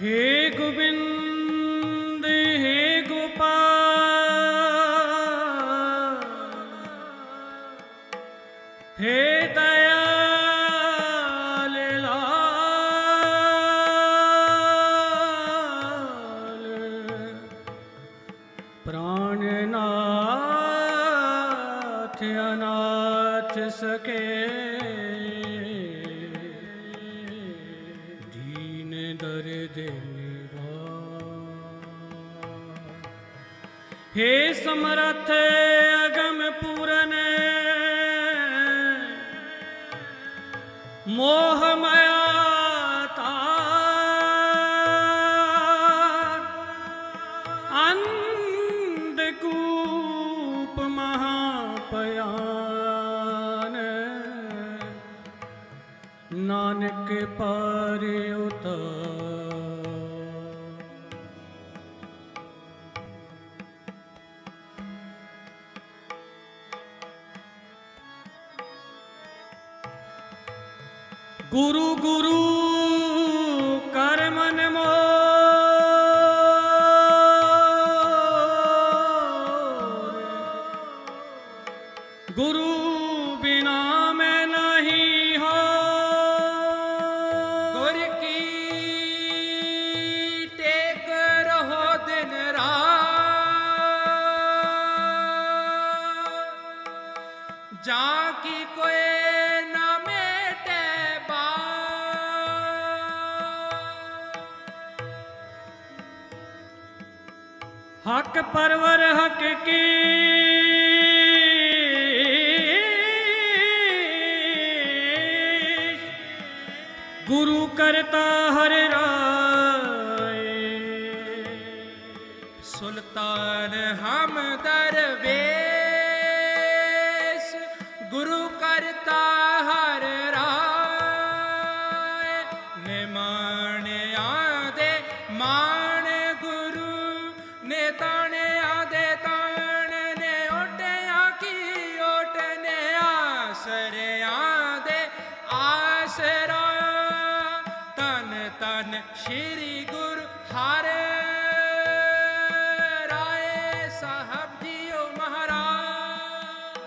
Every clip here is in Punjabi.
हे गोविंद ਪਾਰ ਗੁਰੂ ਗੁਰੂ ਕਰਤਾ ਹਰ ਗੁਰ ਹਰਿ ਰਾਏ ਸਾਹਿਬ ਜੀਓ ਮਹਾਰਾਜ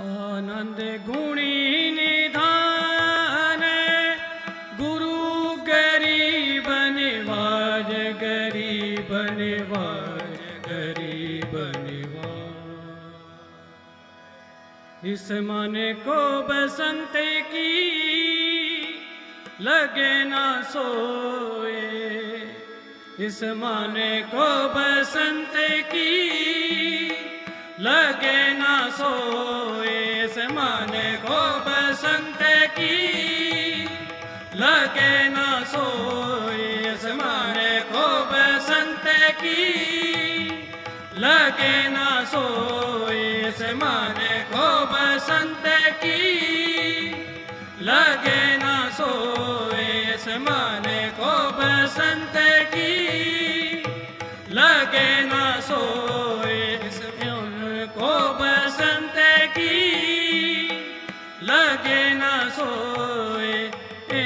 ਆਨੰਦ ਗੁਣੀ ਨਿਧਾਨ ਗੁਰੂ ਗਰੀਬ ਨਿਵਾਜ ਗਰੀਬ ਨਿਵਾਜ ਗਰੀਬ ਨਿਵਾਜ ਇਸ ਮਨ ਕੋ ਬਸੰਤ ਕੀ लगे ना सोए इस माने को बसंत की लगे ना सोए इस माने को बसंत की लगे ना सोए इस माने को बसंत की लगे ना सोए इस माने को बसंत की लगे ना सोए इस माने को बसंत की लगे ना सोए इस को बसंत की लगे ना सोए ए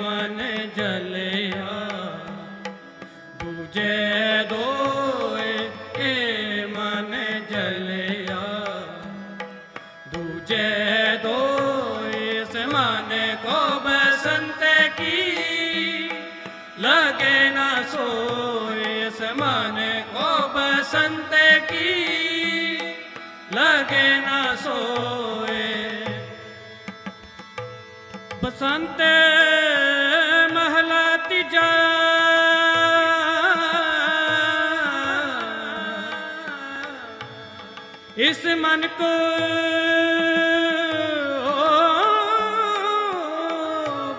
मन जलिया बुझे दोए ਮਨ ਕੋ।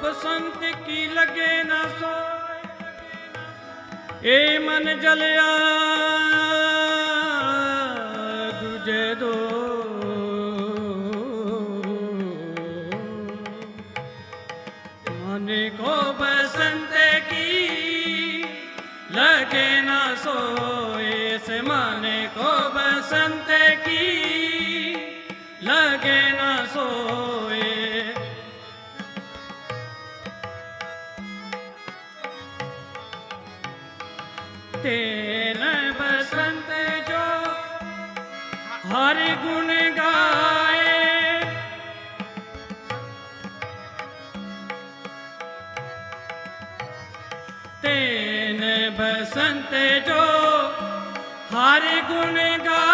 ਬਸੰਤ ਕੀ ਲਗੇ ਨਾ ਸੋਏ ਏ ਮਨ ਜਲਿਆ ਤੇਨ ਬਸੰਤ ਜੋ ਹਰ ਗੁਣ ਗਾਏ। ਤੇਨ ਬਸੰਤ ਜੋ ਹਰ ਗੁਣ ਗਾਏ।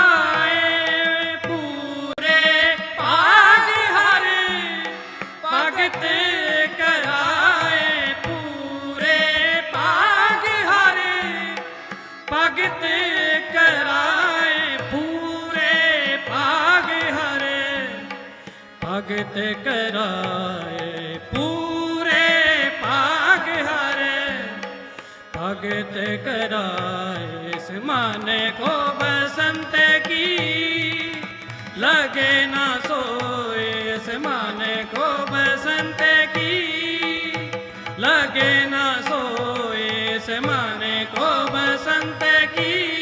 भगत कराए इस माने को बसंत की लगे ना सोए इस माने को बसंत की लगे ना सोए इस माने को बसंत की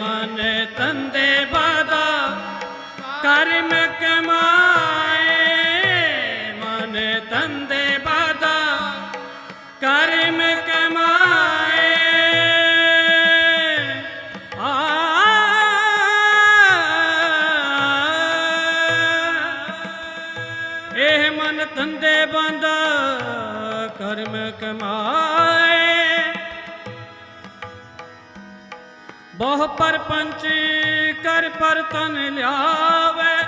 ਮਨ ਤੰਦੇ ਬਾਦਾ ਕਰਮ ਕਮਾਏ। ਮਨ ਤੰਦੇ ਬਾਦਾ ਕਰਮ ਕਮਾਏ। ਆ। ਇਹ ਮਨ ਤੰਦੇ ਬਾਦਾ, ਕਰਮ ਕਮਾਏ ਬਹੁ ਪਰਪੰਚ ਕਰ ਪਰ ਤਨ ਲਿਆਵੇ।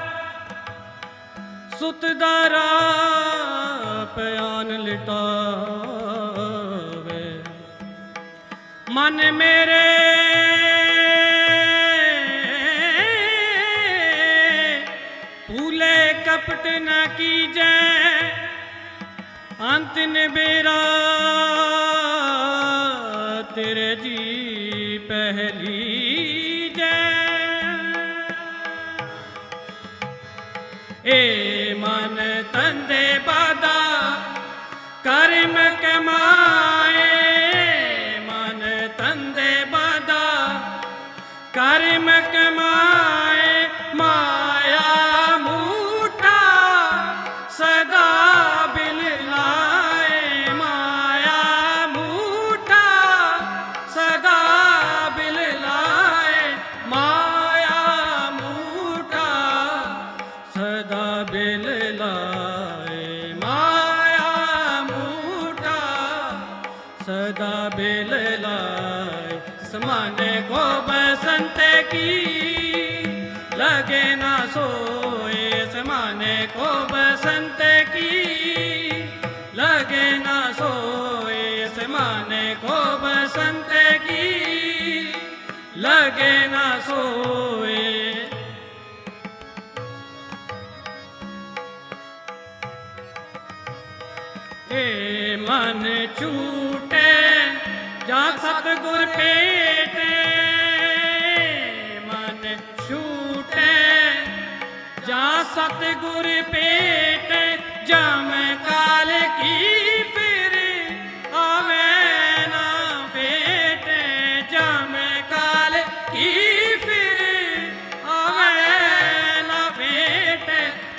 ਸੁਤ ਦਾਰਾ ਪਿਆਨ ਲਿਟਾਵੇ। ਮਨ ਮੇਰੇ ਭੂਲੇ ਕਪਟ ਨ ਕੀਜੈ। ਅੰਤ ਨਿਬੇਰਾ ਏ ਮਨ ਤੰਦੇ ਬਾਦਾ ਕਰਮ ਕਮਾਏ। ਮਨ ਤੰਦੇ ਬਾਦਾ ਕਰਮ ਕਮਾਏ ਸਮਾਨੇ ਕੋ ਬਸੰਤ ਕੀ ਲਗੇ ਨਾ ਸੋਏ ਏ ਮਨ ਝੂਟੇ ਜਾਂ ਸਤਿਗੁਰ ਭੇਟੇ ਮਨ ਝੂਟੇ ਜਾਂ ਸਤਿਗੁਰ ਭੇਟੇ ਜਮ ਕਾਲ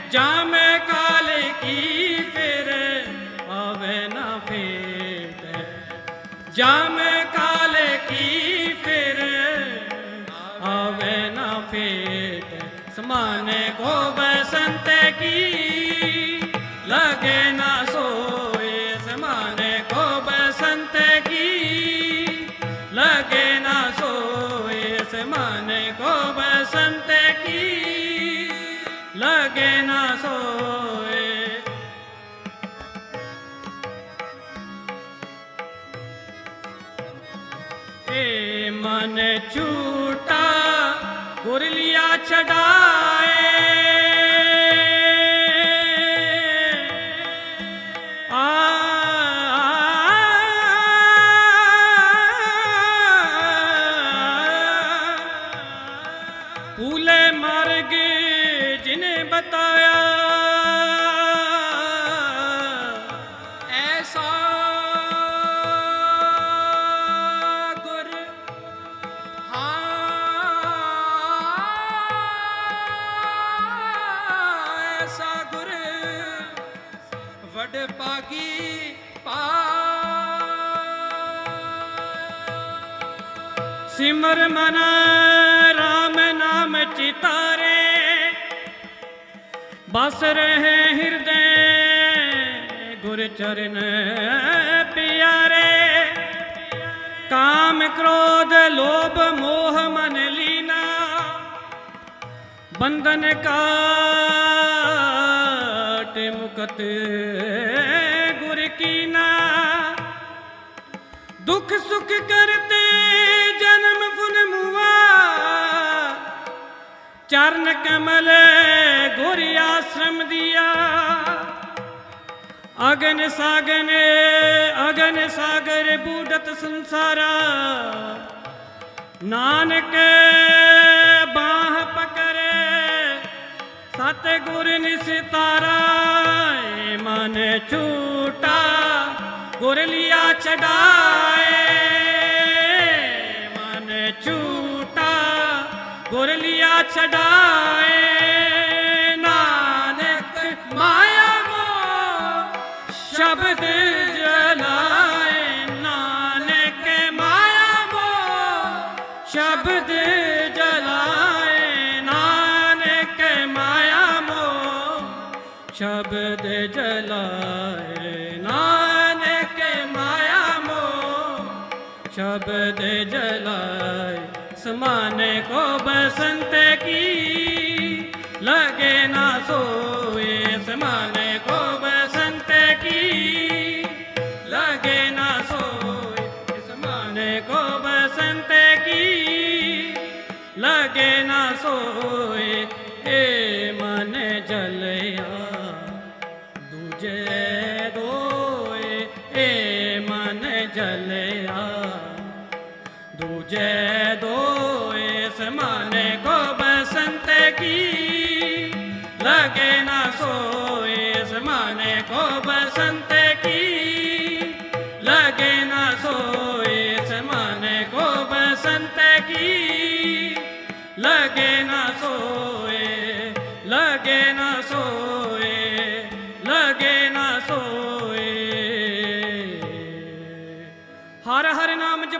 ਭੇਟੇ ਜਮ ਕਾਲ ਕੀ ਫਿਰ ਆਵੇ ਨਾ ਭੇਟੇ ਜਮ ਕਾਲ ਕੀ ਫਿਰ ਆਵੇ ਨਾ ਫੇਟ। ਸਮਾਨੇ ਕੋ ਬਸੰਤ ਕੀ, ਲਗੇ ਨਾ ਸੋਏ। ਏ ਮਨ ਝੂਟਾ ਗੁਰ ਲਿਆ ਛਡਾਏ। ਵਡ ਪਾਗੀ ਪਾ ਸਿਮਰ ਮਨ RAM ਨਾਮ ਚਿਤਾਰੇ, ਬਸ ਰਹੇ ਹਿਰਦੇ ਗੁਰ ਚਰਨ ਪਿਆਰੇ। ਕਾਮ ਕ੍ਰੋਧ ਲੋਭ ਮੋਹ ਮਨ ਲੀਨਾ, ਬੰਧਨ ਕਾਟ ਮੁਕਤ ਗੁਰ ਕੀਨਾ। ਦੁਖ ਸੁਖ ਕਰਤੇ ਜਨਮ ਫੁਨ ਮੁਆ। ਚਰਨ ਕਮਲ ਗੁਰ ਆਸ਼ਰਮ ਦਿਆ। ਅਗਨ ਸਾਗਨ, ਅਗਨ ਸਾਗਰ ਬੂਡਤ ਸੰਸਾਰਾ। ਨਾਨਕ ਸਤ ਗੁਰ ਨਿਸਤਾਰਾ ਮਨ ਛੂਟਾ ਗੁਰ ਲਿਆ ਚੜਾਏ। ਮਨ ਛੂਟਾ ਗੁਰ ਲਿਆ ਚੜਾਏ। शब्द जलाए समान को बसंत की, लगे ना सोए। समान को बसंत की, लगे ना सोए। समान को बसंत की, लगे ना सोए।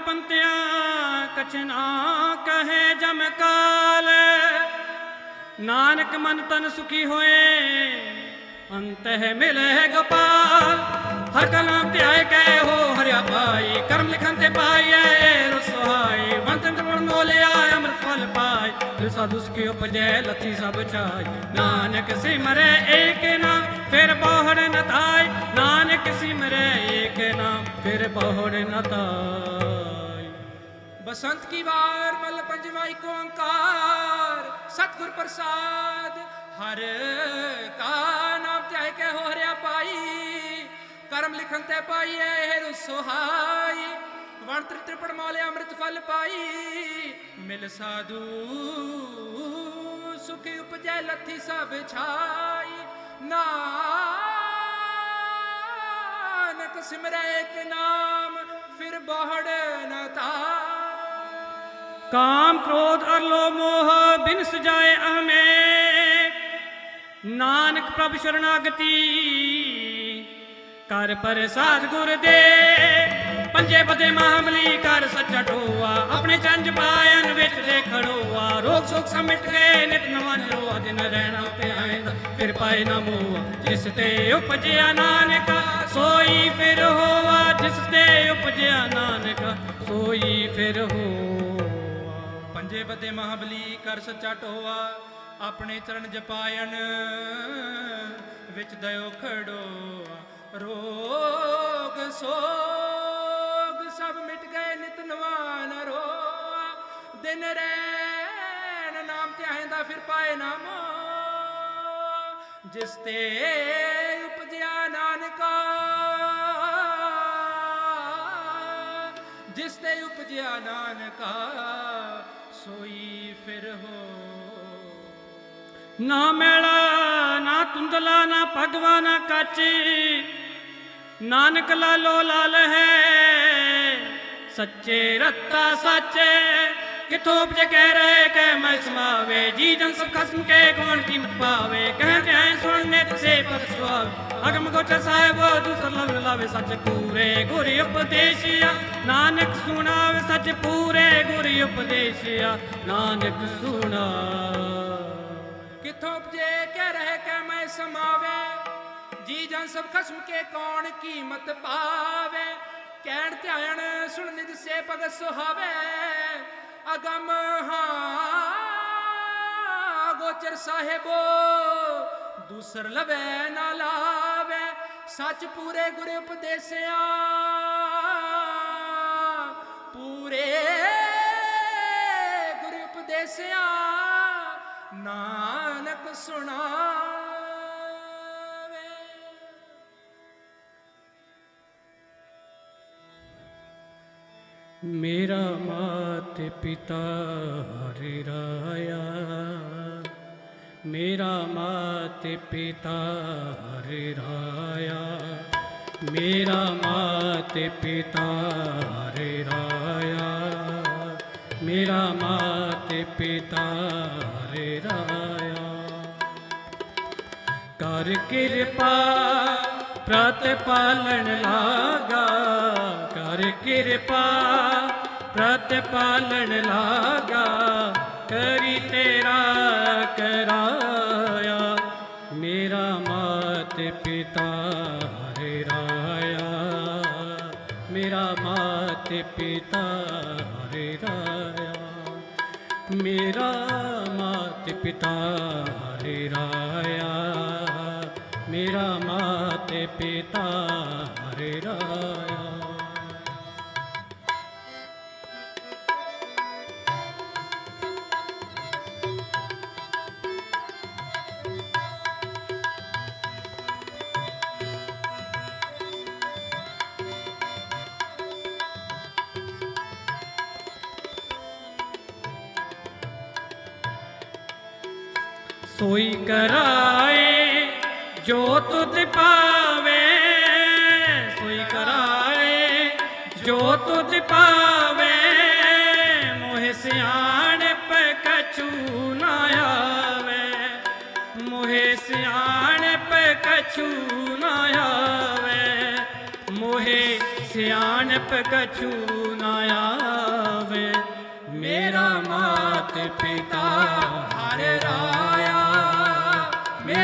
ਪੰਤਿਆ ਜਪੰਤਿਆ ਕਛ ਨਾ ਕਹੇ ਜਮ ਕਾਲ। ਨਾਨਕ ਮਨ ਤਨ ਸੁਖੀ ਹੋਏ, ਅੰਤ ਅੰਤਹਿ ਮਿਲੇ ਗੋਪਾਲ। ਹਰ ਕਲਾਮ ਧਿਆਏ ਕੈ ਹੋ ਹਰਿਆ ਪਾਈ ਕਰਮ ਲਿਖਨ ਤੇ ਪਾਈਐ ਰਸੋਹਾਈ ਵੰਤਨ ਕਰਮ ਮੋਲਿਆ ਅੰਮ੍ਰਿਤ ਫਲ ਪਾਈ। ਦਿਲ ਸਾਧੂ ਸੁਖੀ ਉਪਜੈ, ਲਥੀ ਸਭ ਚਾਈ ਨਾਨਕ ਸਿਮਰੈ ਏਕ ਨਾਮ, ਫਿਰ ਬਹੁੜ ਨ ਤਾਈ ਨਾਨਕ ਸਿਮਰੈ ਏਕ ਨਾਮ, ਫਿਰ ਬਹੁੜ ਨ ਤਾਈ ਬਸੰਤ ਕੀ ਵਾਰ ਮਲ ਪੰਜਵਾ ਏਕ ਓੰਕਾਰ, ਸਤਿਗੁਰ ਪ੍ਰਸਾਦ, ਹਰ ਕਾ ਨਾਮ ਧਿਆਏ ਕੇ ਹੋ ਹਰਿਆ ਪਾਈ ਕਰਮ ਲਿਖਨ ਤੇ ਪਾਈ ਇਹ ਸੁਹਾਈ, ਵਣ ਤ੍ਰਿ ਤ੍ਰਿਪੜ ਮੌਲੇ ਅੰਮ੍ਰਿਤ ਫਲ ਪਾਈ, ਮਿਲ ਸਾਧੂ ਸੁਖੀ ਉਪਜੈ ਲੱਥੀ ਸਭ ਛਾਈ, ਨਾਨਕ ਸਿਮਰੈ ਏਕ ਨਾਮ, ਫਿਰ ਬਹੁੜ ਨ ਤਾ ਕਾਮ ਕ੍ਰੋਧ ਅਰ ਲੋਭ ਮੋਹ ਬਿਨ ਸਜਾਏ ਅਹਮੇ। ਨਾਨਕ ਪ੍ਰਭ ਸ਼ਰਨਾਗਤੀ ਕਰ ਪ੍ਰਸਾਦ ਗੁਰ ਦੇ। ਪੰਜੇ ਪਦੇ ਮਹਾਮਲੀ ਕਰ ਸੱਚਾ ਢੋਆ, ਆਪਣੇ ਚੰਜ ਪਾਇਨ ਵਿੱਚ ਦੇ ਖੜੋਆ। ਰੋਗ ਸੁਖ ਸਮਿਟ ਗਏ, ਨਿਤ ਨਵਾਂ ਲੋਆ ਦਿਨ ਰਹਿਣਾ ਤੇ ਆਇਂਦਾ, ਫਿਰ ਪਾਏ ਨਾ ਮੋਆ। ਜਿਸ ਤੇ ਉਪਜਿਆ ਨਾਨਕਾ, ਸੋਈ ਫਿਰ ਹੋਵਾ ਜਿਸ ਤੇ ਉਪਜਿਆ ਨਾਨਕਾ, ਸੋਈ ਫਿਰ ਹੋਵਾ ਪੰਜੇ ਬਦੇ ਮਹਾਬਲੀ ਕਰ ਸੱਚਾ ਟੋਆ ਆਪਣੇ ਚਰਨ ਜਪਾਇਨ ਵਿੱਚ ਦਇਓ ਖੜੋ ਰੋਗ, ਸੋਗ, ਸਭ ਮਿਟ ਗਏ ਨਿਤ ਨਵਾਨ ਰੋਆ। ਦਿਨ ਰੈਣ ਨਾਮ ਤੇ ਧਿਆਇਂਦਾ ਫਿਰ ਪਾਏ ਨਾਮ ਜਿਸ ਤੇ ਉਪਜਿਆ ਨਾਨਕਾ, ਜਿਸ ਤੇ ਉਪਜਿਆ ਨਾਨਕਾ ਸੋਈ ਫਿਰ ਹੋ। ਨਾ ਮੈਲਾ, ਨਾ ਤੁੰਦਲਾ ਨਾ ਭਗਵਾ, ਨਾ ਕੱਚ। ਨਾਨਕ ਲਾਲੋ ਲਾਲ ਹੈ, ਸੱਚੇ ਰੱਤਾ ਸੱਚੇ। ਕਿਥੋਂ ਉਪਜ ਕਹਿ ਰਹੇ, ਕਹਿ ਮੈਂ ਸਮਾਵੇ। ਜੀ ਜਨ ਸਭ ਖਸਮ ਕੇ ਕੌਣ ਕੀਮਤ ਪਾਵੇ। ਕਹਿ ਤੇ ਐ ਸੁਣਨੇ ਤੇ ਸੇ ਅਗਮ ਗੋਚਰ ਸਾਹਿਬ ਦੂਸਰ ਲਵ ਲਾਵੇ ਸੱਚ ਪੂਰੇ। ਗੁਰ ਉਪਦੇਸ਼ਿਆ, ਨਾਨਕ ਸੁਣਾਵੇ ਸੱਚ ਪੂਰੇ। ਗੁਰ ਉਪਦੇਸ਼ਿਆ, ਨਾਨਕ ਸੁਣਾ। ਕਿਥੋਂ ਉਪਜੇ, ਕਹਿ ਰਹੇ ਕੇ ਮੈਂ ਸਮਾਵੇ। ਜੀ ਜਨ ਸਭ ਖਸਮ ਕੇ ਕੌਣ ਕੀਮਤ ਪਾਵੇ। ਕਹਿਣ ਧਿਆਨ ਸੁਣ ਨਿਦ ਸੇ ਭਗਤ ਸੁਹਾਵੇ। ਅਗਮ ਹਾਂ। ਗੋਚਰ ਸਾਹਿਬੋ, ਦੂਸਰ ਲਵੇ ਨਾ ਲਾਵੇ, ਸੱਚ ਪੂਰੇ ਗੁਰ ਉਪਦੇਸਿਆ। ਪੂਰੇ ਗੁਰ ਉਪਦੇਸਿਆ। ਨਾਨਕ ਸੁਣਾ ਮੇਰਾ ਮਾਤ ਪਿਤਾ ਹਰਿ ਰਾਇਆ। ਮੇਰਾ ਮਾਤੇ ਪਿਤਾ ਹਰਿ ਰਾਇਆ। ਮੇਰਾ ਮਾਤ ਪਿਤਾ ਹਰਿ ਰਾਇਆ। ਮੇਰਾ ਮਾਤੇ ਪਿਤਾ ਹਰਿ ਰਾਇਆ। ਕਰ ਕਿਰਪਾ ਪ੍ਰਤ ਪਾਲਣ ਲਾਗਾ। ਕਰ ਕਿਰਪਾ ਪ੍ਰਤਪਾਲਣ ਲਾਗਾ, ਕਰੀ ਤੇਰਾ ਕਰਾਇਆ। ਮੇਰਾ ਮਾਤ ਪਿਤਾ ਹਰੇ ਰਾਇਆ। ਮੇਰਾ ਮਾਤ ਪਿਤਾ ਹਰੇ ਰਾਇਆ। ਮੇਰਾ ਮਾਤ ਪਿਤਾ ਹਰੇ ਰਾਇਆ। ਮੇਰਾ ਮਾਤ ਪਿਤਾ ਹਰੇ ਰਾਇਆ। ਸੋਈ ਕਰਾਏ, ਜੋ ਤੁਧ ਪਾਵੇ, ਸੋਈ ਕਰਾਏ, ਜੋ ਤੁਧ ਪਾਵੇ, ਮੋਹਿ ਸਿਆਣਪ ਕਛੂ ਨਾ ਆਵੇ। ਮੋਹਿ ਸਿਆਣਪ ਕਛੂ ਨਾ ਆਵੇ। ਮੋਹਿ ਸਿਆਣਪ ਕਛੂ ਨਾ ਆਵੇ। ਮੇਰਾ ਮਾਤ ਪਿਤਾ ਹਰ ਰਾਇਆ।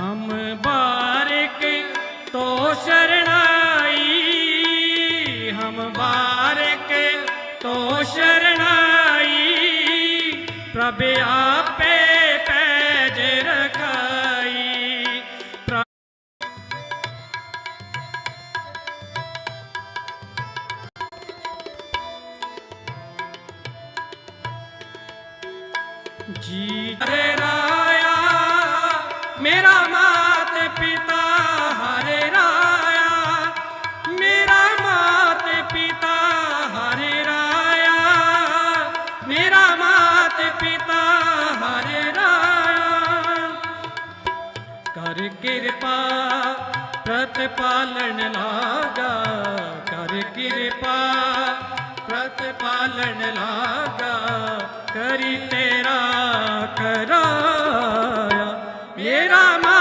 हम बारिक ਪ੍ਰਤਪਾਲਣ ਲਾਗਾ ਕਰ ਕਿਰਪਾ। ਪ੍ਰਤ ਪਾਲਣ ਲਾਗਾ ਕਰੀ ਤੇਰਾ ਕਰਾਇਆ। ਮੇਰਾ ਮਾਤ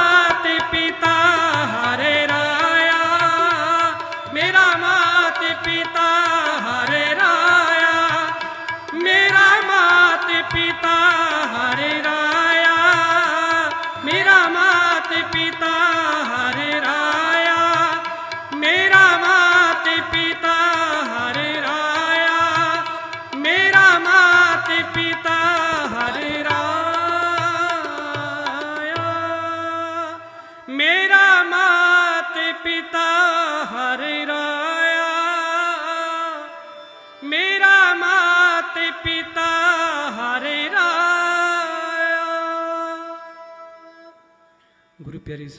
ਗੁਰੂ ਪਿਆਰੀ